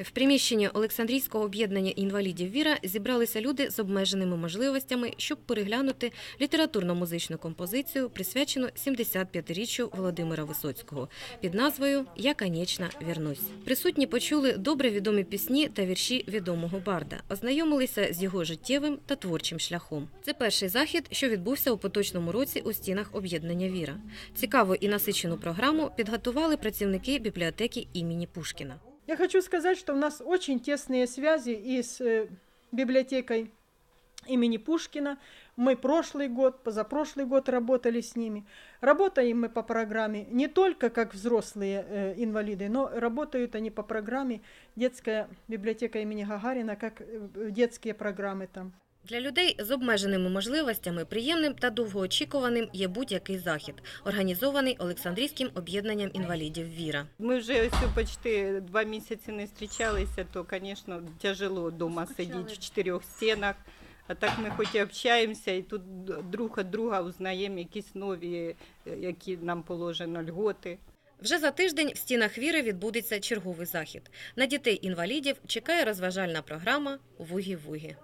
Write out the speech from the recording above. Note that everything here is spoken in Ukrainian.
В приміщенні Олександрійського об'єднання інвалідів Віра зібралися люди з обмеженими можливостями, щоб переглянути літературно-музичну композицію, присвячену 75-річчю Володимира Висоцького під назвою Я, конечно, вернусь. Присутні почули добре відомі пісні та вірші відомого барда, ознайомилися з його життєвим та творчим шляхом. Це перший захід, що відбувся у поточному році у стінах об'єднання Віра. Цікаву і насичену програму підготували працівники бібліотеки імені Пушкіна. Я хочу сказать, что у нас очень тесные связи и с э, библиотекой имени Пушкина. Мы прошлый год, позапрошлый год работали с ними. Работаем мы по программе не только как взрослые э, инвалиды, но работают они по программе детская библиотека имени Гагарина, как э, детские программы там. Для людей з обмеженими можливостями приємним та довгоочікуваним є будь-який захід, організований Олександрійським об'єднанням інвалідів Віра. Ми вже ось почти два місяці не зустрічалися, то, звісно, тяжело вдома сидіти в чотирьох стінах. А так ми хоч і общаємося, і тут друг від друга узнаємо якісь нові, е, які нам положено льготи. Вже за тиждень в стінах Віри відбудеться черговий захід. На дітей-інвалідів чекає розважальна програма Вугі-Вугі.